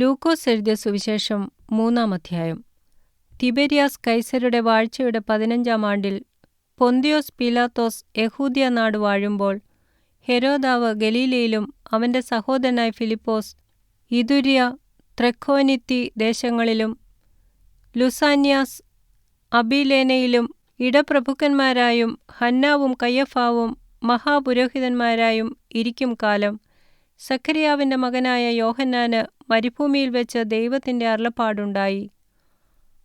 ലൂക്കോസ് എഴുതിയ സുവിശേഷം മൂന്നാം അധ്യായം. തിബരിയാസ് കൈസരുടെ വാഴ്ചയുടെ പതിനഞ്ചാം ആണ്ടിൽ പൊന്തിയോസ് പീലാത്തോസ് യഹൂദിയ നാട് വാഴുമ്പോൾ ഹെരോദാവ് ഗലീലയിലും അവന്റെ സഹോദരനായ ഫിലിപ്പോസ് ഇതുര്യ ത്രഖോനിത്തി ദേശങ്ങളിലും ലുസാന്യാസ് അബിലേനയിലും ഇടപ്രഭുക്കന്മാരായും ഹന്നാവും കയ്യഫാവും മഹാപുരോഹിതന്മാരായും ഇരിക്കും കാലം സഖരിയാവിന്റെ മകനായ യോഹന്നാന് മരുഭൂമിയിൽ വെച്ച് ദൈവത്തിന്റെ അരുളപ്പാടുണ്ടായി.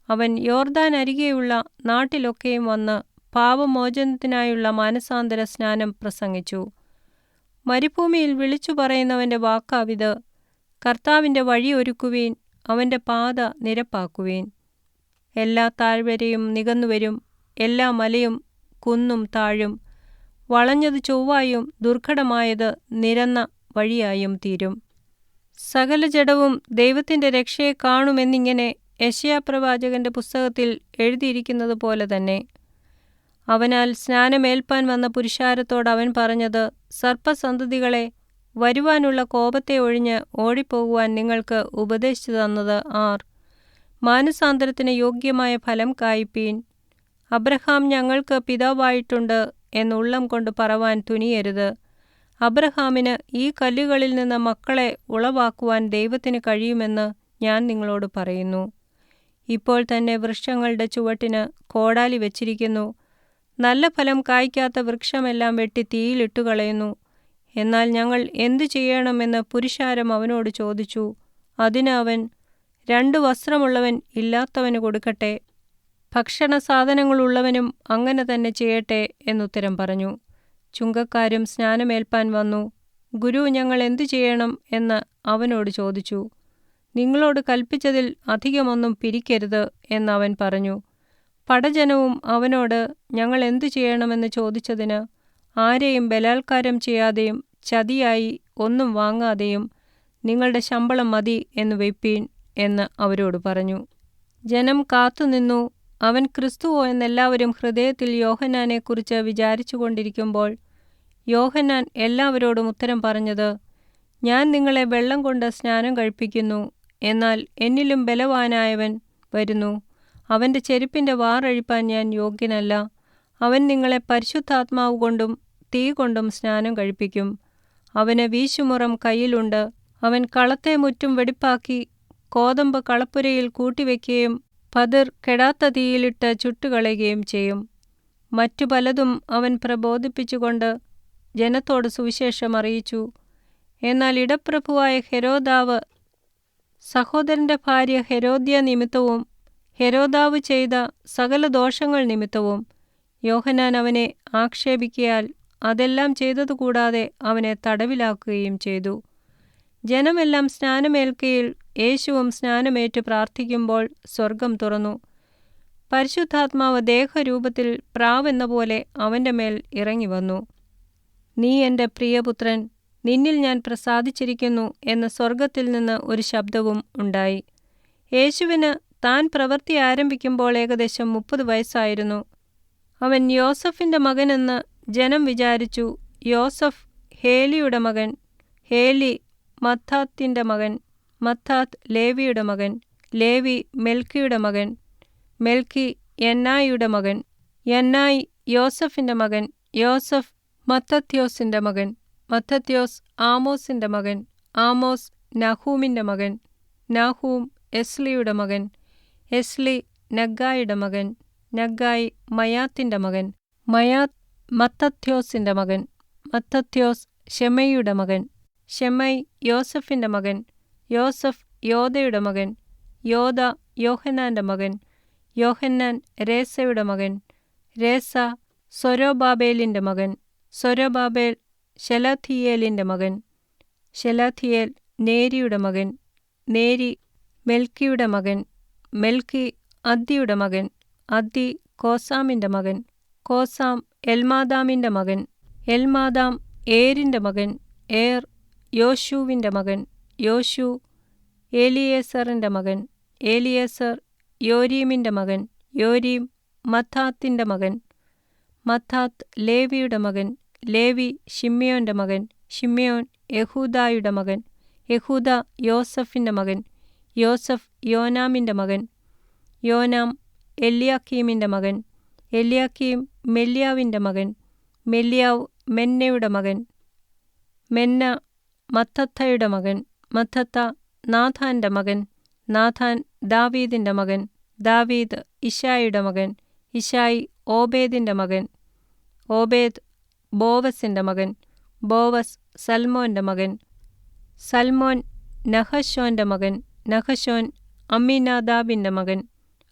അവൻ യോർദാൻ അരികെയുള്ള നാട്ടിലൊക്കെയും വന്ന് പാപമോചനത്തിനായുള്ള മാനസാന്തര സ്നാനം പ്രസംഗിച്ചു. മരുഭൂമിയിൽ വിളിച്ചു പറയുന്നവന്റെ വാക്കാവിത് കർത്താവിന്റെ വഴി ഒരുക്കുവീൻ അവന്റെ പാത നിരപ്പാക്കുവീൻ. എല്ലാ താഴ്വരയും നികന്നുവരും എല്ലാ മലയും കുന്നും താഴും വളഞ്ഞത് ചൊവ്വായും ദുർഘടമായത് നിരന്ന വഴിയായും തീരും. സകല ജഡവും ദൈവത്തിന്റെ രക്ഷയെ കാണുമെന്നിങ്ങനെ യശയാപ്രവാചകന്റെ പുസ്തകത്തിൽ എഴുതിയിരിക്കുന്നത് പോലെ തന്നെ. അവനാൽ സ്നാനമേൽപ്പാൻ വന്ന പുരുഷാരത്തോട് അവൻ പറഞ്ഞത് സർപ്പസന്തതികളെ വരുവാനുള്ള കോപത്തെ ഒഴിഞ്ഞ് ഓടിപ്പോകുവാൻ നിങ്ങൾക്ക് ഉപദേശിച്ചു തന്നത് ആർ. മാനസാന്തരത്തിന് യോഗ്യമായ ഫലം കായ്പീൻ. അബ്രഹാം ഞങ്ങൾക്ക് പിതാവായിട്ടുണ്ട് എന്നുള്ളം കൊണ്ട് പറവാൻ തുനിയരുത്. അബ്രഹാമിന് ഈ കല്ലുകളിൽ നിന്ന് മക്കളെ ഉളവാക്കുവാൻ ദൈവത്തിന് കഴിയുമെന്ന് ഞാൻ നിങ്ങളോട് പറയുന്നു. ഇപ്പോൾ തന്നെ വൃക്ഷങ്ങളുടെ ചുവട്ടിന് കോടാലി വച്ചിരിക്കുന്നു. നല്ല ഫലം കായ്ക്കാത്ത വൃക്ഷമെല്ലാം വെട്ടി തീയിലിട്ടു കളയുന്നു. എന്നാൽ ഞങ്ങൾ എന്തു ചെയ്യണമെന്ന് പുരുഷാരം അവനോട് ചോദിച്ചു. അതിന് അവൻ രണ്ടു വസ്ത്രമുള്ളവൻ ഇല്ലാത്തവന് കൊടുക്കട്ടെ ഭക്ഷണ സാധനങ്ങളുള്ളവനും അങ്ങനെ തന്നെ ചെയ്യട്ടെ എന്നുത്തരം പറഞ്ഞു. ചുങ്കക്കാരും സ്നാനമേൽപ്പാൻ വന്നു. ഗുരു ഞങ്ങൾ എന്തു ചെയ്യണം? എന്ന് അവനോട് ചോദിച്ചു. നിങ്ങളോട് കൽപ്പിച്ചതിൽ അധികമൊന്നും പിരിക്കരുത് എന്നവൻ പറഞ്ഞു. പടജനവും അവനോട് ഞങ്ങൾ എന്തു ചെയ്യണമെന്ന് ചോദിച്ചതിന് ആരെയും ബലാത്കാരം ചെയ്യാതെയും ചതിയായി ഒന്നും വാങ്ങാതെയും നിങ്ങളുടെ ശമ്പളം മതി എന്ന് വെപ്പീൻ എന്ന് അവരോട് പറഞ്ഞു. ജനം കാത്തുനിന്നു. അവൻ ക്രിസ്തുവോ എന്നെല്ലാവരും ഹൃദയത്തിൽ യോഹന്നാനെക്കുറിച്ച് വിചാരിച്ചു കൊണ്ടിരിക്കുമ്പോൾ യോഹന്നാൻ എല്ലാവരോടും ഉത്തരം പറഞ്ഞത് ഞാൻ നിങ്ങളെ വെള്ളം കൊണ്ട് സ്നാനം കഴിപ്പിക്കുന്നു എന്നാൽ എന്നിലും ബലവാനായവൻ വരുന്നു. അവന്റെ ചെരുപ്പിന്റെ വാറഴിപ്പാൻ ഞാൻ യോഗ്യനല്ല. അവൻ നിങ്ങളെ പരിശുദ്ധാത്മാവ് കൊണ്ടും തീ കൊണ്ടും സ്നാനം കഴിപ്പിക്കും. അവന് വീശുമുറം കയ്യിലുണ്ട്. അവൻ കളത്തെ മുറ്റും വെടിപ്പാക്കി കോതമ്പ് കളപ്പുരയിൽ കൂട്ടിവെക്കുകയും പതിർ കെടാത്ത തീയിലിട്ട് ചുട്ടുകളയുകയും ചെയ്യും. മറ്റു പലതും അവൻ പ്രബോധിപ്പിച്ചുകൊണ്ട് ജനത്തോട് സുവിശേഷം അറിയിച്ചു. എന്നാൽ ഇടപ്രഭുവായ ഹെരോദാവ് സഹോദരന്റെ ഭാര്യ ഹെരോദ്യ നിമിത്തവും ഹെരോദാവ് ചെയ്ത സകല ദോഷങ്ങൾ നിമിത്തവും യോഹനാൻ അവനെ ആക്ഷേപിക്കയാൽ അതെല്ലാം ചെയ്തതുകൂടാതെ അവനെ തടവിലാക്കുകയും ചെയ്തു. ജനമെല്ലാം സ്നാനമേൽക്കയിൽ യേശുവും സ്നാനമേറ്റ് പ്രാർത്ഥിക്കുമ്പോൾ സ്വർഗം തുറന്നു. പരിശുദ്ധാത്മാവ് ദേഹരൂപത്തിൽ പ്രാവെന്ന പോലെ അവന്റെ മേൽ ഇറങ്ങി വന്നു. നീ എന്റെ പ്രിയപുത്രൻ നിന്നിൽ ഞാൻ പ്രസാദിച്ചിരിക്കുന്നു എന്ന സ്വർഗത്തിൽ നിന്ന് ഒരു ശബ്ദവും ഉണ്ടായി. യേശുവിന് താൻ പ്രവൃത്തി ആരംഭിക്കുമ്പോൾ ഏകദേശം മുപ്പത് വയസ്സായിരുന്നു. അവൻ യോസഫിന്റെ മകനെന്ന് ജനം വിചാരിച്ചു യോസഫ് ഹേലിയുടെ മകൻ ഹേലി മത്താത്തിന്റെ മകൻ മത്താത്ത് ലേവിയുടെ മകൻ ലേവി മെൽക്കിയുടെ മകൻ മെൽക്കി യന്നായിയുടെ മകൻ യന്നായി യോസഫിന്റെ മകൻ യോസഫ് മത്തത്യോസിന്റെ മകൻ മത്തത്യോസ് ആമോസിന്റെ മകൻ ആമോസ് നഹൂമിന്റെ മകൻ നഹൂം എസ്ലിയുടെ മകൻ എസ്ലി നഗ്ഗായുടെ മകൻ നഗ്ഗായി മയാത്തിന്റെ മകൻ മയാത്ത് മത്തത്യോസിന്റെ മകൻ മത്തത്യോസ് ഷെമയുടെ മകൻ ഷെമൈ യോസഫിന്റെ മകൻ യോസഫ് യോദയുടെ മകൻ യോദ യോഹന്നാന്റെ മകൻ യോഹന്നാൻ രേസയുടെ മകൻ രേസ സൊരോബാബേലിന്റെ മകൻ സൊരോബാബേൽ ശലാഥിയേലിന്റെ മകൻ ശലാഥിയേൽ നേരിയുടെ മകൻ നേരി മെൽക്കിയുടെ മകൻ മെൽക്കി അദ്ദിയുടെ മകൻ അദ്ദി കോസാമിന്റെ മകൻ കോസാം എൽമാദാമിന്റെ മകൻ എൽമാദാം ഏരിന്റെ മകൻ ഏർ യോശുവിന്റെ മകൻ യോശു ഏലിയേസറിന്റെ മകൻ ഏലിയേസർ യോരീമിന്റെ മകൻ യോരീം മത്താത്തിന്റെ മകൻ മത്താത്ത് ലേവിയുടെ മകൻ ലേവി ഷിമ്യോന്റെ മകൻ ഷിമ്യോൻ യഹൂദായുടെ മകൻ യഹൂദ യോസഫിന്റെ മകൻ യോസഫ് യോനാമിന്റെ മകൻ യോനാം എല്യാക്കീമിന്റെ മകൻ എല്യാക്കീം മെല്യാവിന്റെ മകൻ മെല്യാവ് മെന്നയുടെ മകൻ മെന്ന മത്തയുടെ മകൻ മത്തത്ത നാഥാന്റെ മകൻ നാഥാൻ ദാവീദിന്റെ മകൻ ദാവീദ് ഇഷായിയുടെ മകൻ ഇഷായി ഓബേദിന്റെ മകൻ ഓബേദ് ബോവസിന്റെ മകൻ ബോവസ് സൽമോന്റെ മകൻ സൽമോൻ നഹശോന്റെ മകൻ നഹശോൻ അമ്മിനാദാബിന്റെ മകൻ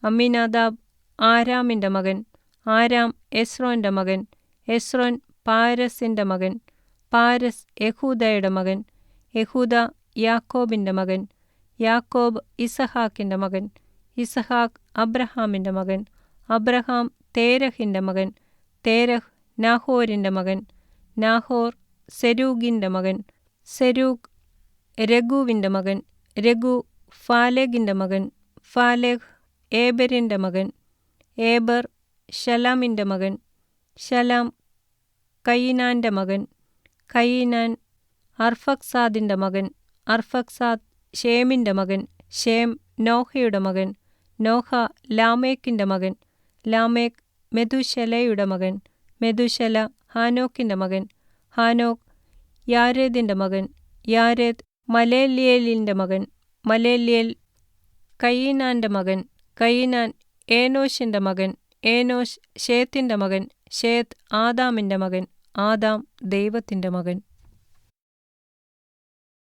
അമ്മിനാദാബ് ആരാമിന്റെ മകൻ ആരാം എസ്രോന്റെ മകൻ എസ്രോൻ പാരസിന്റെ മകൻ പാരസ് യഹൂദയുടെ മകൻ യഹൂദ യാക്കോബിന്റെ മകൻ യാക്കോബ് ഇസഹാക്കിന്റെ മകൻ ഇസഹാക്ക് അബ്രഹാമിന്റെ മകൻ അബ്രഹാം തേരഹിന്റെ മകൻ തേരഹ് നാഹോരിന്റെ മകൻ നാഹോർ സെരൂഗിന്റെ മകൻ സെരൂഗ് രഘുവിന്റെ മകൻ രഘു ഫാലേഗിന്റെ മകൻ ഫാലേഹ് ഏബറിന്റെ മകൻ ഏബർ ഷലാമിന്റെ മകൻ ഷലാം കയിനാന്റെ മകൻ കയിനാൻ അർഫക്സാദിന്റെ മകൻ അർഫക്സാദ് ഷേമിന്റെ മകൻ ഷേം നോഹയുടെ മകൻ നോഹ ലാമേക്കിന്റെ മകൻ ലാമേക്ക് മെതുശലയുടെ മകൻ മെതുശല ഹാനോക്കിന്റെ മകൻ ഹാനോക്ക് യാരേദിന്റെ മകൻ യാരേദ് മലേലിയലിന്റെ മകൻ മലേലിയൽ കയീനാന്റെ മകൻ കയീനാൻ ഏനോഷിന്റെ മകൻ ഏനോഷ് ഷേത്തിന്റെ മകൻ ഷേത്ത് ആദാമിന്റെ മകൻ ആദാം ദൈവത്തിന്റെ മകൻ.